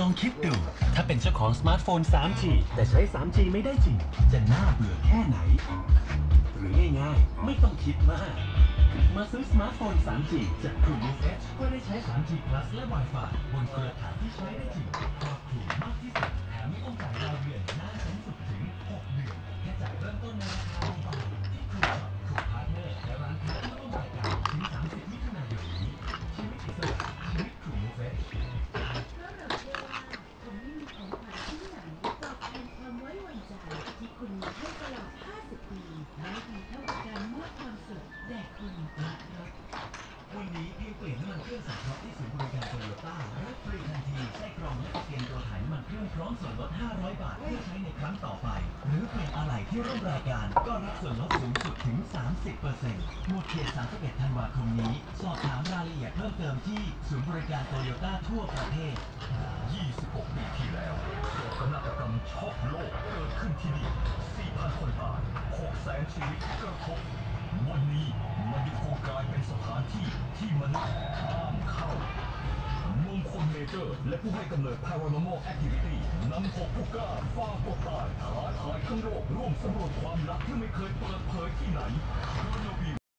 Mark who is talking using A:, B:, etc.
A: ลองคิดดู ถ้าเป็นเจ้าของสมาร์ทโฟน 3G แต่ใช้ 3G ไม่ได้จริง จะน่าเบื่อแค่ไหน หรือง่ายๆ ไม่ต้องคิดมาก มาซื้อสมาร์ทโฟน 3G จาก True Move Edge ก็ได้ใช้ 3G Plus และ Wi-Fi บนเครือข่ายที่ใช้ได้จริง ส่วน
B: ลด
A: 500 บาทเพื่อใช้ในครั้งต่อไป หรือเปลี่ยนอะไหล่ที่ร่วมรายการก็รับส่วนลดสูงสุดถึง 30%หมดเขต31ธันวาคมนี้ สอบถามรายละเอียดเพิ่มเติมที่ศูนย์บริการโตโยต้าทั่วประเทศ
C: 26 ปีที่แล้วโศกนาฏกรรมช็อกโลกเกิดขึ้นที่นี่ 4,000 คนตาย 6แสนชีวิตกระทบ วันนี้มันยังคงกลายเป็นสถานที่ที่มนุษย์ เจอร์ และผู้ให้กำเนิด Paranormal Activity นำหกผู้กล้าฟ้ากดตายท้าทายทั้งโลกร่วมสำรวจความลับที่ไม่เคยเปิดเผยที่ไหน